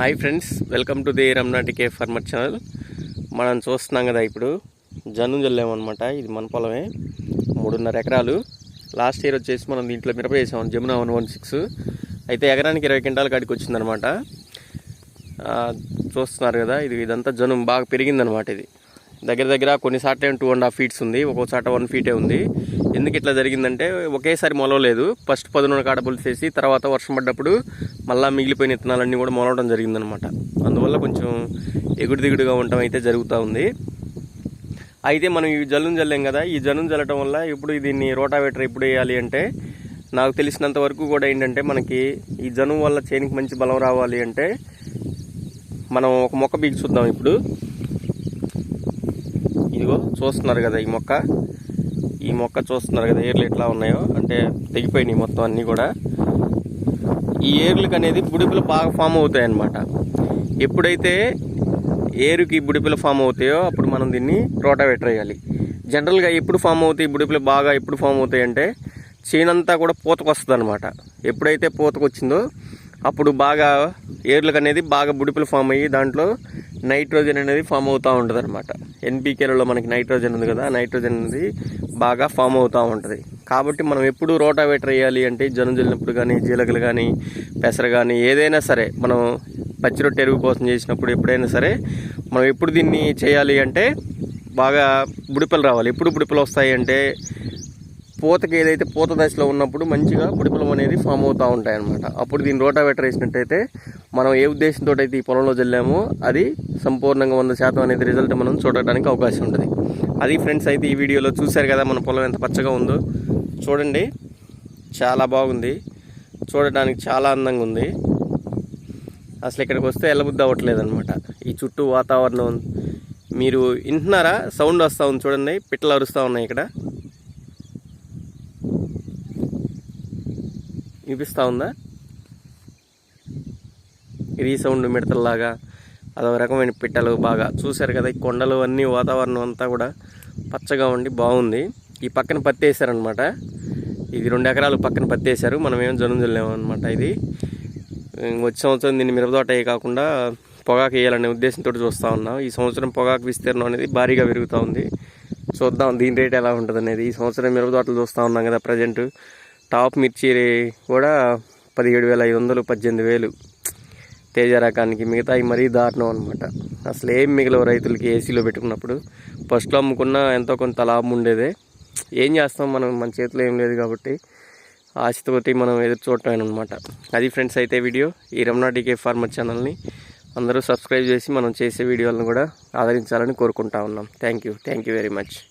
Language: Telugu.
Hi friends welcome to the రమ్నాటికే farmer channel. మనం చూస్తున్నాం కదా ఇప్పుడు జనం జల్లామన్నమాట ఇది మన పొలమే. మూడున్నర ఎకరాలు. లాస్ట్ ఇయర్ వచ్చేసి మనం దీంట్లో మిరప వేసాం జమునా వన్ వన్ సిక్స్. అయితే ఎకరానికి ఇరవై క్వింటాల కాడికి వచ్చిందనమాట చూస్తున్నారు కదా ఇది ఇదంతా జనం బాగా పెరిగిందనమాట ఇది. దగ్గర దగ్గర కొన్ని సార్లు టూ అండ్ హాఫ్ ఫీట్స్ ఉంది ఒక్కో చాట వన్ ఫీటే ఉంది. ఎందుకు ఇట్లా జరిగిందంటే ఒకేసారి మొలవలేదు ఫస్ట్ పదునూనె కాడ చేసి తర్వాత వర్షం పడ్డప్పుడు మళ్ళీ మిగిలిపోయిన విత్తనాలన్నీ కూడా మొలవడం జరిగిందనమాట. అందువల్ల కొంచెం ఎగుడు దిగుడుగా ఉండటం అయితే జరుగుతూ ఉంది. అయితే మనం ఈ జల్లును జల్లాం కదా ఈ జల్లును జల్లటం వల్ల ఇప్పుడు దీన్ని రోటావేటర్ ఎప్పుడు వేయాలి అంటే నాకు తెలిసినంత వరకు కూడా ఏంటంటే మనకి ఈ జనుము వల్ల చేనికి మంచి బలం రావాలి అంటే మనం ఒక మొక్క బీగి చూద్దాం ఇప్పుడు. చూస్తున్నారు కదా ఈ మొక్క. ఈ మొక్క చూస్తున్నారు కదా ఏర్లు ఎట్లా ఉన్నాయో. అంటే తెగిపోయినాయి మొత్తం అన్నీ కూడా. ఈ ఏర్లకు అనేది బుడిపులు బాగా ఫామ్ అవుతాయి అన్నమాట ఎప్పుడైతే ఏరుకి బుడిపులు ఫామ్ అవుతాయో అప్పుడు మనం దీన్ని రోటావేటర్ వేయాలి. జనరల్గా ఎప్పుడు ఫామ్ అవుతాయి బుడిపులు బాగా ఎప్పుడు ఫామ్ అవుతాయి అంటే చేనంతా కూడా పూతకు వస్తుంది అనమాట ఎప్పుడైతే పూతకు వచ్చిందో అప్పుడు బాగా ఏర్లకు అనేది బాగా బుడిపులు ఫామ్ అయ్యి దాంట్లో నైట్రోజన్ అనేది ఫామ్ అవుతూ ఉంటుంది అనమాట ఎన్పీకేలలో మనకి నైట్రోజన్ ఉంది కదా నైట్రోజన్ అనేది బాగా ఫామ్ అవుతూ ఉంటుంది. కాబట్టి మనం ఎప్పుడు రోటావేటర్ వేయాలి అంటే జనం జల్లినప్పుడు కానీ జీలకలు కానీ పెసర కానీ ఏదైనా సరే మనం పచ్చి రొట్టె ఎరువు కోసం చేసినప్పుడు ఎప్పుడైనా సరే మనం ఎప్పుడు దీన్ని చేయాలి అంటే బాగా బుడిపలు రావాలి. ఎప్పుడు బుడిపలు వస్తాయి అంటే పూతకి ఏదైతే పూత దశలో ఉన్నప్పుడు మంచిగా బుడిపలం అనేది ఫామ్ అవుతూ ఉంటాయన్నమాట. అప్పుడు దీన్ని రోటావేటర్ వేసినట్టయితే మనం ఏ ఉద్దేశంతో అయితే ఈ పొలంలో చల్లామో అది సంపూర్ణంగా వంద శాతం అనేది రిజల్ట్ మనం చూడటానికి అవకాశం ఉంటుంది. అది ఫ్రెండ్స్ అయితే ఈ వీడియోలో చూశారు కదా మన పొలం ఎంత పచ్చగా ఉందో. చూడండి. చాలా బాగుంది. చూడటానికి చాలా అందంగా ఉంది. అసలు ఇక్కడికి వస్తే వెళ్ళబుద్ధి అవ్వట్లేదు అనమాట ఈ చుట్టూ వాతావరణం మీరు వింటున్నారా? సౌండ్ వస్తూ ఉంది చూడండి. పిట్టలు అరుస్తూ ఉన్నాయి ఇక్కడ. వినిపిస్తూ ఉందా? ఇది సౌండ్ మిడతల్లాగా అదో రకమైన పిట్టలు బాగా. చూశారు కదా ఈ కొండలు అన్నీ వాతావరణం అంతా కూడా పచ్చగా ఉండి బాగుంది. ఈ పక్కన పత్తి వేసారనమాట ఇది రెండు ఎకరాలు పక్కన పత్తి వేశారు. మనం ఏం జనం చల్లాము అనమాట ఇది. వచ్చే సంవత్సరం దీన్ని మిరపతోట అయ్యి కాకుండా పొగాకు వేయాలనే ఉద్దేశంతో చూస్తూ ఉన్నాం. ఈ సంవత్సరం పొగాకు విస్తీర్ణం అనేది భారీగా పెరుగుతూ ఉంది. చూద్దాం దీని రేట్ ఎలా ఉంటుంది అనేది ఈ సంవత్సరం మిరపతోటలు చూస్తూ ఉన్నాం కదా ప్రజెంట్. టాప్ మిర్చి కూడా పదిహేడు వేల ఐదు వందలు పద్దెనిమిది వేలు. తేజ రకానికి మిగతాయి మరీ దారుణం అనమాట అసలు ఏం మిగిలవు రైతులకి ఏసీలో పెట్టుకున్నప్పుడు. ఫస్ట్లో అమ్ముకున్నా ఎంతో కొంత లాభం ఉండేదే. ఏం చేస్తాం మనం? మన చేతిలో ఏం లేదు కాబట్టి ఆశతోటి మనం ఎదురు చూడటం అనమాట అది ఫ్రెండ్స్ అయితే వీడియో. ఈ రమణా డీకే ఫార్మర్ ఛానల్ని అందరూ సబ్స్క్రైబ్ చేసి మనం చేసే వీడియోలను కూడా ఆదరించాలని కోరుకుంటా ఉన్నాం. Thank you. Thank you very much.